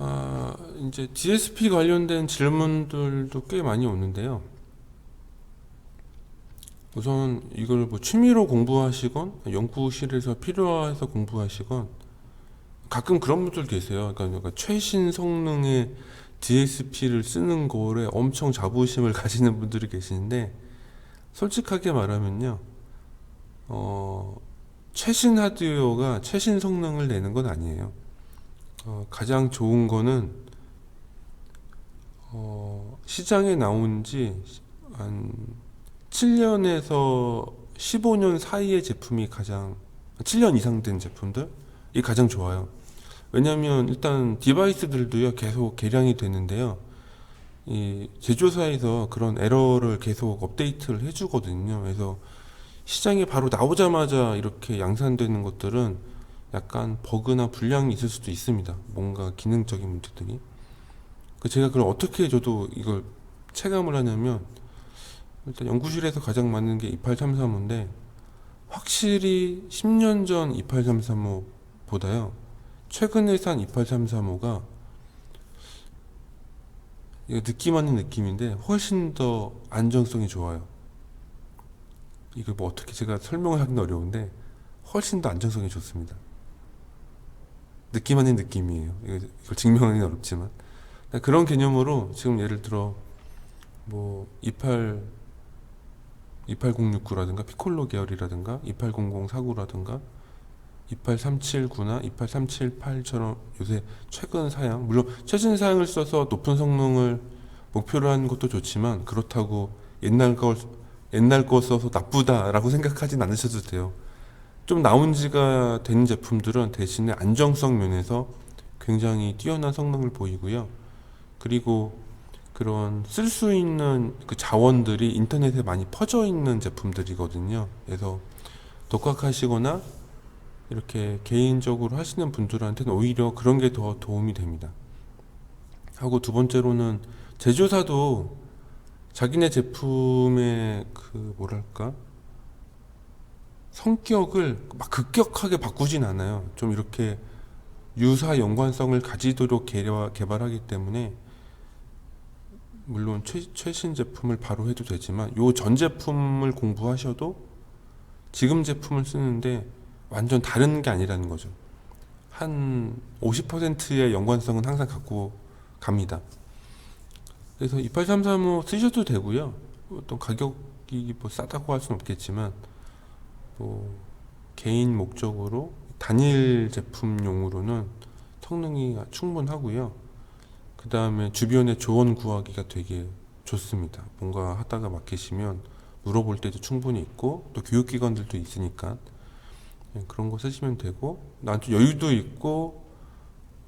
아, 이제 DSP 관련된 질문들도 꽤 많이 오는데요. 우선 이걸 뭐 취미로 공부하시건 연구실에서 필요해서 공부하시건 가끔 그런 분들 계세요. 그러니까, 최신 성능의 DSP를 쓰는 거에 엄청 자부심을 가지는 분들이 계시는데 솔직하게 말하면요. 어, 최신 하드웨어가 최신 성능을 내는 건 아니에요. 어, 가장 좋은 거는 어, 시장에 나온 지 한 7년에서 15년 사이의 제품이 가장 7년 이상 된 제품들이 가장 좋아요. 왜냐하면 일단 디바이스들도요 계속 개량이 되는데요. 이 제조사에서 그런 에러를 계속 업데이트를 해주거든요. 그래서 시장에 바로 나오자마자 이렇게 양산되는 것들은 약간 버그나 불량이 있을 수도 있습니다. 뭔가 기능적인 문제들이. 그 제가 그럼 어떻게 저도 이걸 체감을 하냐면 일단 연구실에서 가장 많은 게 28335인데 확실히 10년 전 28335보다요. 최근에 산 28335가 이거 느낌하는 느낌인데 훨씬 더 안정성이 좋아요. 이걸 뭐 어떻게 제가 설명을 하기는 어려운데 훨씬 더 안정성이 좋습니다. 느낌 아닌 느낌이에요. 이걸 증명하기는 어렵지만 그런 개념으로 지금 예를 들어 뭐 28, 28069라든가 피콜로 계열이라든가 280049라든가 28379나 28378처럼 요새 최근 사양 물론 최신 사양을 써서 높은 성능을 목표로 하는 것도 좋지만 그렇다고 옛날 걸 옛날 거 써서 나쁘다라고 생각하진 않으셔도 돼요. 좀 나온 지가 된 제품들은 대신에 안정성 면에서 굉장히 뛰어난 성능을 보이고요. 그리고 그런 쓸 수 있는 그 자원들이 인터넷에 많이 퍼져 있는 제품들이거든요. 그래서 독학하시거나 이렇게 개인적으로 하시는 분들한테는 오히려 그런 게 더 도움이 됩니다. 하고 두 번째로는 제조사도 자기네 제품의 그 뭐랄까 성격을 막 급격하게 바꾸진 않아요. 좀 이렇게 유사 연관성을 가지도록 개발, 개발하기 때문에 물론 최, 최신 제품을 바로 해도 되지만 요 전 제품을 공부하셔도 지금 제품을 쓰는데 완전 다른 게 아니라는 거죠. 한 50%의 연관성은 항상 갖고 갑니다. 그래서 28335 쓰셔도 되고요. 어떤 가격이 뭐 싸다고 할 수는 없겠지만 뭐 개인 목적으로 단일 제품용으로는 성능이 충분하고요. 그 다음에 주변에 조언 구하기가 되게 좋습니다. 뭔가 하다가 막히시면 물어볼 때도 충분히 있고 또 교육기관들도 있으니까 예, 그런 거 쓰시면 되고 나한테 여유도 있고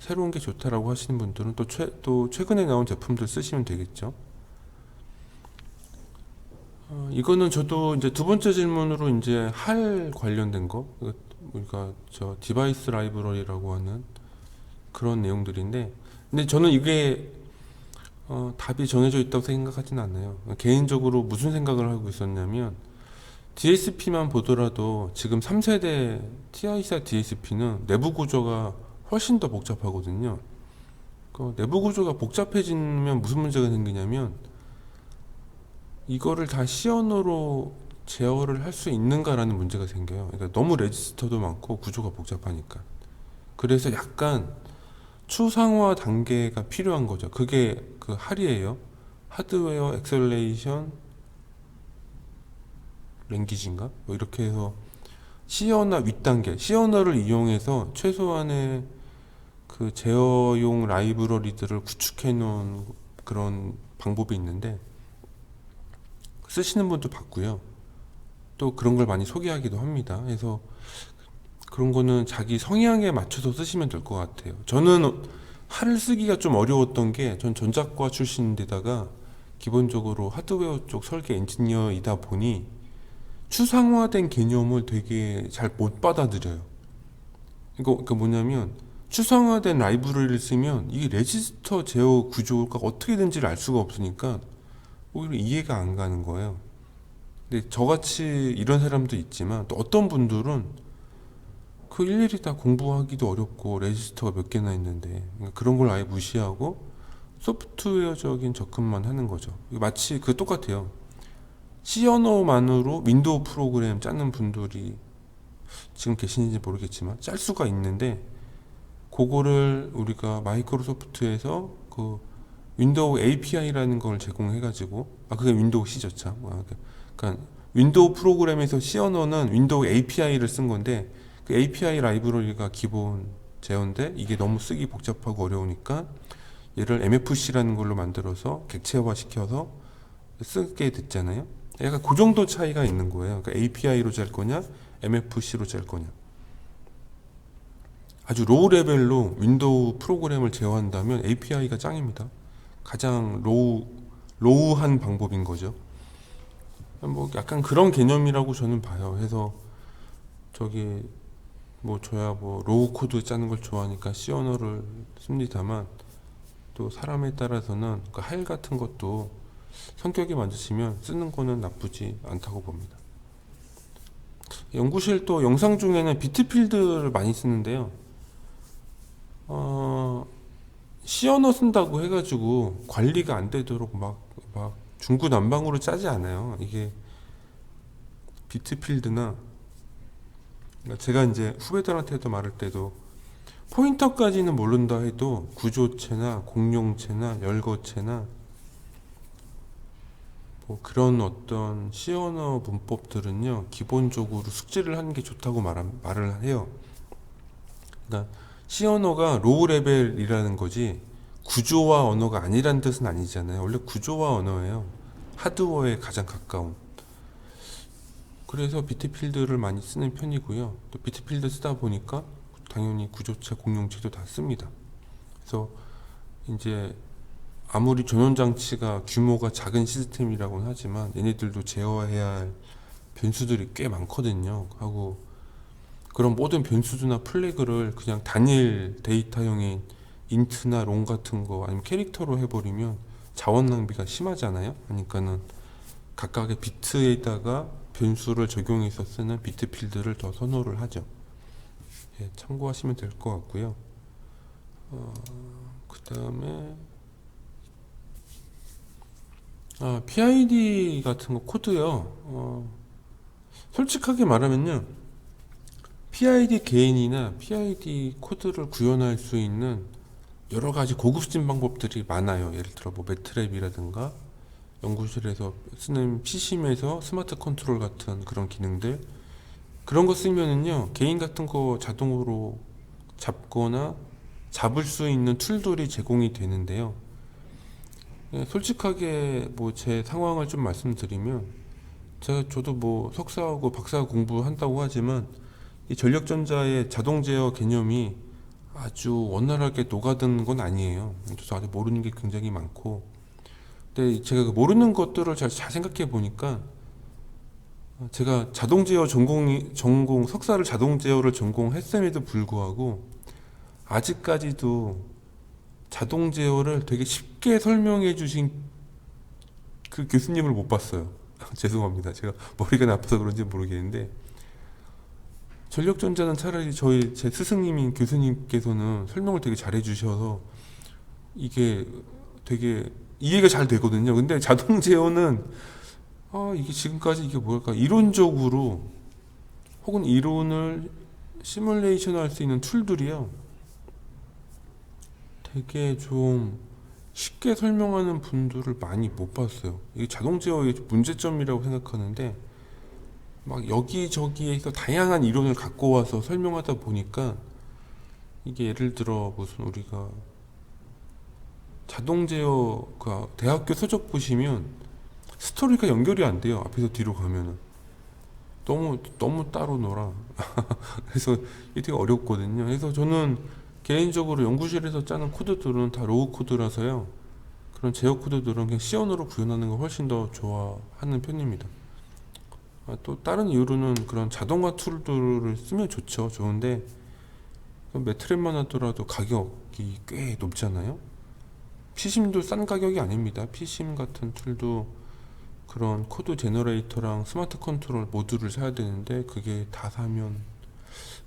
새로운 게 좋다라고 하시는 분들은 또, 최, 또 최근에 나온 제품들 쓰시면 되겠죠. 어, 이거는 저도 이제 두 번째 질문으로 이제 할 관련된 거, 우리가 저 디바이스 라이브러리라고 하는 그런 내용들인데, 근데 저는 이게 어, 답이 정해져 있다고 생각하진 않아요. 개인적으로 무슨 생각을 하고 있었냐면 DSP만 보더라도 지금 3세대 TI4 DSP는 내부 구조가 훨씬 더 복잡하거든요. 그 내부 구조가 복잡해지면 무슨 문제가 생기냐면 이거를 다 시언어로 제어를 할 수 있는가라는 문제가 생겨요. 그러니까 너무 레지스터도 많고 구조가 복잡하니까. 그래서 약간 추상화 단계가 필요한 거죠. 그게 그 할이에요. 하드웨어 엑셀레이션 랭귀지인가? 뭐 이렇게 해서 C언어 윗단계, C언어를 이용해서 최소한의 그 제어용 라이브러리들을 구축해 놓은 그런 방법이 있는데 쓰시는 분도 봤고요. 또 그런 걸 많이 소개하기도 합니다. 그래서 그런 거는 자기 성향에 맞춰서 쓰시면 될 것 같아요. 저는 할을 쓰기가 좀 어려웠던 게 전 전자과 출신인데다가 기본적으로 하드웨어 쪽 설계 엔지니어이다 보니 추상화된 개념을 되게 잘 못 받아들여요. 이거 그 뭐냐면 추상화된 라이브러리를 쓰면 이게 레지스터 제어 구조가 어떻게 된지를 알 수가 없으니까 오히려 이해가 안 가는 거예요. 근데 저같이 이런 사람도 있지만 또 어떤 분들은 그 일일이 다 공부하기도 어렵고 레지스터가 몇 개나 있는데 그러니까 그런 걸 아예 무시하고 소프트웨어적인 접근만 하는 거죠. 마치 그 똑같아요. C 언어만으로 윈도우 프로그램 짜는 분들이 지금 계시는지 모르겠지만 짤 수가 있는데 그거를 우리가 마이크로소프트에서 그 윈도우 API라는 걸 제공해가지고 아 그게 윈도우 C죠 참. 아, 그- 그러니까 윈도우 프로그램에서 C 언어는 윈도우 API를 쓴 건데 그 API 라이브러리가 기본 제어인데 이게 너무 쓰기 복잡하고 어려우니까 얘를 MFC라는 걸로 만들어서 객체화 시켜서 쓰게 됐잖아요. 약간 그 정도 차이가 있는 거예요. 그러니까 API로 짤 거냐, MFC로 짤 거냐. 아주 로우 레벨로 윈도우 프로그램을 제어한다면 API가 짱입니다. 가장 로우 로우한 방법인 거죠. 뭐 약간 그런 개념이라고 저는 봐요. 해서 저기 뭐 저야 뭐 로우 코드 짜는 걸 좋아하니까 C 언어를 씁니다만 또 사람에 따라서는 그 하일 같은 것도 성격이 맞으시면 쓰는 거는 나쁘지 않다고 봅니다. 연구실 또 영상 중에는 비트필드를 많이 쓰는데요. 어, 언어 쓴다고 해가지고 관리가 안 되도록 막, 막 중구난방으로 짜지 않아요. 이게 비트필드나 그러니까 제가 이제 후배들한테도 말할 때도 포인터까지는 모른다 해도 구조체나 공룡체나 열거체나 뭐 그런 어떤 C 언어 문법들은요 기본적으로 숙지를 하는 게 좋다고 말, 말을 해요. 그러니까 C 언어가 로우 레벨이라는 거지 구조화 언어가 아니란 뜻은 아니잖아요. 원래 구조화 언어예요. 하드워어에 가장 가까운. 그래서 비트필드를 많이 쓰는 편이고요. 또 비트필드 쓰다 보니까 당연히 구조체, 공룡체도 다 씁니다. 그래서 이제 아무리 전원 장치가 규모가 작은 시스템이라고는 하지만 얘네들도 제어해야 할 변수들이 꽤 많거든요. 하고 그런 모든 변수나 플래그를 그냥 단일 데이터형인 인트나 롱 같은 거 아니면 캐릭터로 해버리면 자원 낭비가 심하잖아요. 그러니까는 각각의 비트에다가 변수를 적용해서 쓰는 비트 필드를 더 선호를 하죠. 예, 참고하시면 될 것 같고요. 어, 그 다음에 아, PID 같은 거 코드요. 어, 솔직하게 말하면요. PID 개인이나 PID 코드를 구현할 수 있는 여러 가지 고급진 방법들이 많아요. 예를 들어 뭐 매트랩이라든가 연구실에서 쓰는 PC임에서 스마트 컨트롤 같은 그런 기능들 그런 거 쓰면은요 개인 같은 거 자동으로 잡거나 잡을 수 있는 툴들이 제공이 되는데요. 예, 솔직하게 뭐 제 상황을 좀 말씀드리면 제가 저도 뭐 석사하고 박사 공부한다고 하지만 이 전력전자의 자동 제어 개념이 아주 원활하게 녹아드는 건 아니에요. 저도 아직 모르는 게 굉장히 많고 근데 제가 그 모르는 것들을 잘, 잘 생각해 보니까 제가 자동 제어 전공이 전공 석사를 자동 제어를 전공했음에도 불구하고 아직까지도 자동 제어를 되게 쉽게 설명해 주신 그 교수님을 못 봤어요. 죄송합니다. 제가 머리가 나빠서 그런지 모르겠는데 전력전자는 차라리 저희 제 스승님인 교수님께서는 설명을 되게 잘해 주셔서 이게 되게 이해가 잘 되거든요. 근데 자동 제어는 아 이게 지금까지 이게 뭘까 이론적으로 혹은 이론을 시뮬레이션 할 수 있는 툴들이요. 되게 좀 쉽게 설명하는 분들을 많이 못 봤어요. 이게 자동 제어의 문제점이라고 생각하는데 막 여기저기에서 다양한 이론을 갖고 와서 설명하다 보니까 이게 예를 들어 무슨 우리가 자동 제어 그 대학교 서적 보시면 스토리가 연결이 안 돼요. 앞에서 뒤로 가면은 너무 너무 따로 놀아. 그래서 이게 되게 어렵거든요. 그래서 저는 개인적으로 연구실에서 짜는 코드들은 다 로우 코드라서요. 그런 제어 코드들은 그냥 언어로 구현하는 걸 훨씬 더 좋아하는 편입니다. 아, 또 다른 이유로는 그런 자동화 툴들을 쓰면 좋죠. 좋은데 매트랩만 하더라도 가격이 꽤 높잖아요. 피심도 싼 가격이 아닙니다. 피심 같은 툴도 그런 코드 제너레이터랑 스마트 컨트롤 모듈을 사야 되는데 그게 다 사면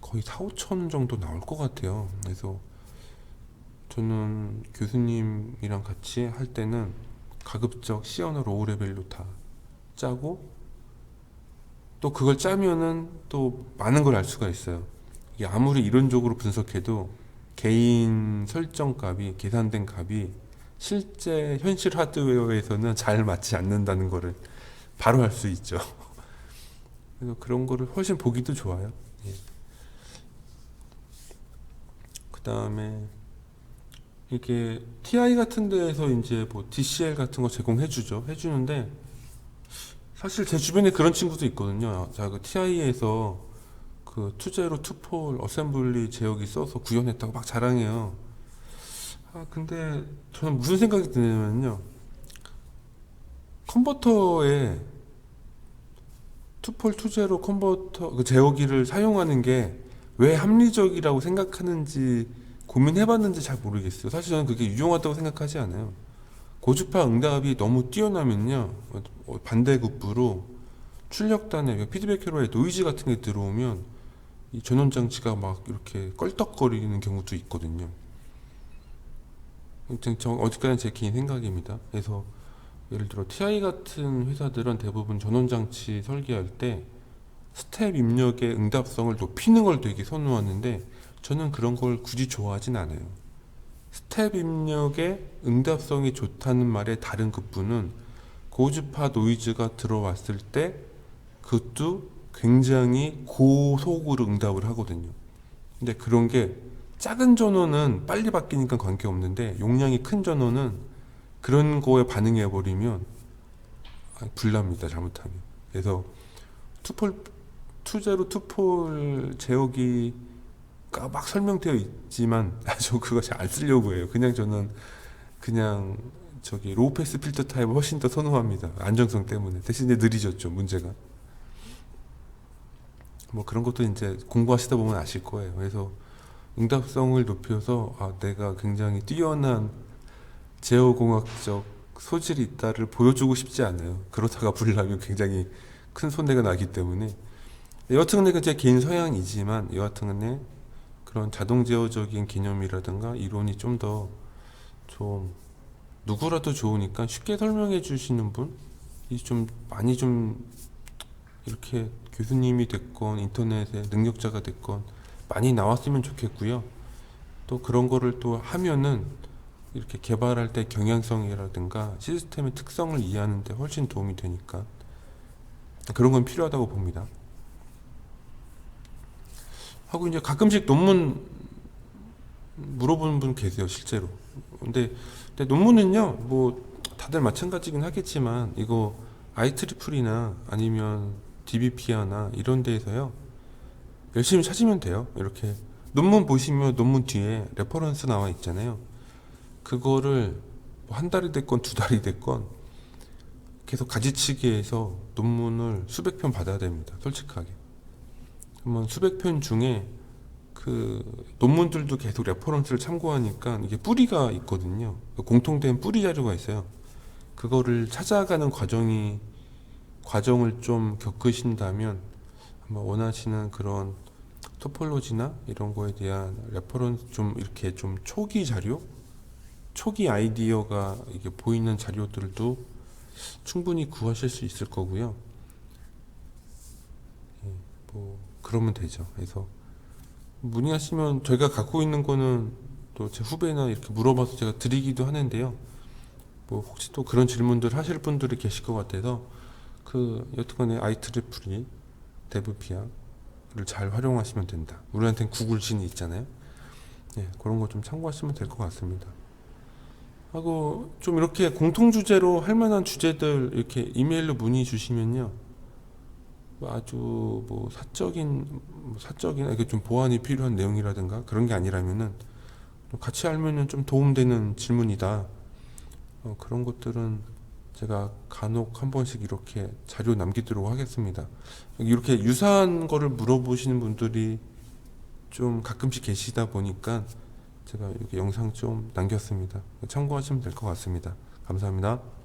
거의 4, 5천 정도 나올 것 같아요. 그래서 저는 교수님이랑 같이 할 때는 가급적 C언어 로우 레벨로 다 짜고 또 그걸 짜면은 또 많은 걸 알 수가 있어요. 이게 아무리 이론적으로 분석해도 개인 설정 값이 계산된 값이 실제 현실 하드웨어에서는 잘 맞지 않는다는 거를 바로 알 수 있죠. 그래서 그런 거를 훨씬 보기도 좋아요. 예. 그 다음에 이게 TI 같은 데에서 이제 뭐 DCL 같은 거 제공해 주죠. 해 주는데 사실 제 주변에 그런 친구도 있거든요. 자, 그 TI에서 그 투제로 투폴 어셈블리 제어기 써서 구현했다고 막 자랑해요. 아, 근데 저는 무슨 생각이 드냐면요. 컨버터에 투폴 투제로 컨버터 그 제어기를 사용하는 게 왜 합리적이라고 생각하는지 고민해봤는지 잘 모르겠어요. 사실 저는 그게 유용하다고 생각하지 않아요. 고주파 응답이 너무 뛰어나면요 어, 반대급부로 출력단에 피드백 회로에 노이즈 같은 게 들어오면 이 전원 장치가 막 이렇게 껄떡거리는 경우도 있거든요. 어디까지는 제 개인 생각입니다. 그래서 예를 들어 TI 같은 회사들은 대부분 전원 장치 설계할 때 스텝 입력의 응답성을 높이는 걸 되게 선호하는데 저는 그런 걸 굳이 좋아하진 않아요. 스텝 입력의 응답성이 좋다는 말의 다른 급부는 고주파 노이즈가 들어왔을 때 그것도 굉장히 고속으로 응답을 하거든요. 근데 그런 게 작은 전원은 빨리 바뀌니까 관계없는데 용량이 큰 전원은 그런 거에 반응해 버리면 아, 불납니다 잘못하면. 그래서 투폴 투제로 투폴 제어기가 막 설명되어 있지만 아, 저 그거 잘안 쓰려고 해요. 그냥 저는 그냥 저기 로우 패스 필터 타입을 훨씬 더 선호합니다. 안정성 때문에 대신에 느리졌죠 문제가. 뭐 그런 것도 이제 공부하시다 보면 아실 거예요. 그래서 응답성을 높여서 아 내가 굉장히 뛰어난 제어공학적 소질이 있다를 보여주고 싶지 않아요. 그러다가 불나면 굉장히 큰 손해가 나기 때문에 여하튼 간에 제 개인 서양이지만 여하튼 간에 그런 자동 제어적인 개념이라든가 이론이 좀더좀 누구라도 좋으니까 쉽게 설명해 주시는 분이 좀 많이 좀 이렇게 교수님이 됐건 인터넷에 능력자가 됐건 많이 나왔으면 좋겠고요. 또 그런 거를 또 하면은 이렇게 개발할 때 경향성이라든가 시스템의 특성을 이해하는 데 훨씬 도움이 되니까 그런 건 필요하다고 봅니다. 하고 이제 가끔씩 논문 물어보는 분 계세요, 실제로. 근데, 근데 논문은요, 뭐 다들 마찬가지긴 하겠지만 이거 IEEE나 아니면 DBPR나 이런 데에서요. 열심히 찾으면 돼요. 이렇게 논문 보시면 논문 뒤에 레퍼런스 나와 있잖아요. 그거를 뭐 한 달이 됐건 두 달이 됐건 계속 가지치기해서 논문을 수백 편 받아야 됩니다. 솔직하게. 그러면 수백 편 중에 그 논문들도 계속 레퍼런스를 참고하니까 이게 뿌리가 있거든요. 공통된 뿌리 자료가 있어요. 그거를 찾아가는 과정이 과정을 좀 겪으신다면 아마 원하시는 그런 토폴로지나 이런 거에 대한 레퍼런스 좀 이렇게 좀 초기 자료, 초기 아이디어가 이게 보이는 자료들도 충분히 구하실 수 있을 거고요. 예, 뭐 그러면 되죠. 그래서 문의하시면 저희가 갖고 있는 거는 또 제 후배나 이렇게 물어봐서 제가 드리기도 하는데요. 뭐 혹시 또 그런 질문들 하실 분들이 계실 것 같아서 그 여튼간에 아이트리플이 데브피아를 잘 활용하시면 된다. 우리한테는 구글신이 있잖아요. 예, 그런 거 좀 참고하시면 될 것 같습니다. 하고 좀 이렇게 공통 주제로 할 만한 주제들 이렇게 이메일로 문의 주시면요. 뭐 아주 뭐 사적인 뭐 사적인 이게 좀 보완이 필요한 내용이라든가 그런 게 아니라면은 좀 같이 알면은 좀 도움되는 질문이다. 어, 그런 것들은 제가 간혹 한 번씩 이렇게 자료 남기도록 하겠습니다. 이렇게 유사한 거를 물어보시는 분들이 좀 가끔씩 계시다 보니까 제가 이렇게 영상 좀 남겼습니다. 참고하시면 될 것 같습니다. 감사합니다.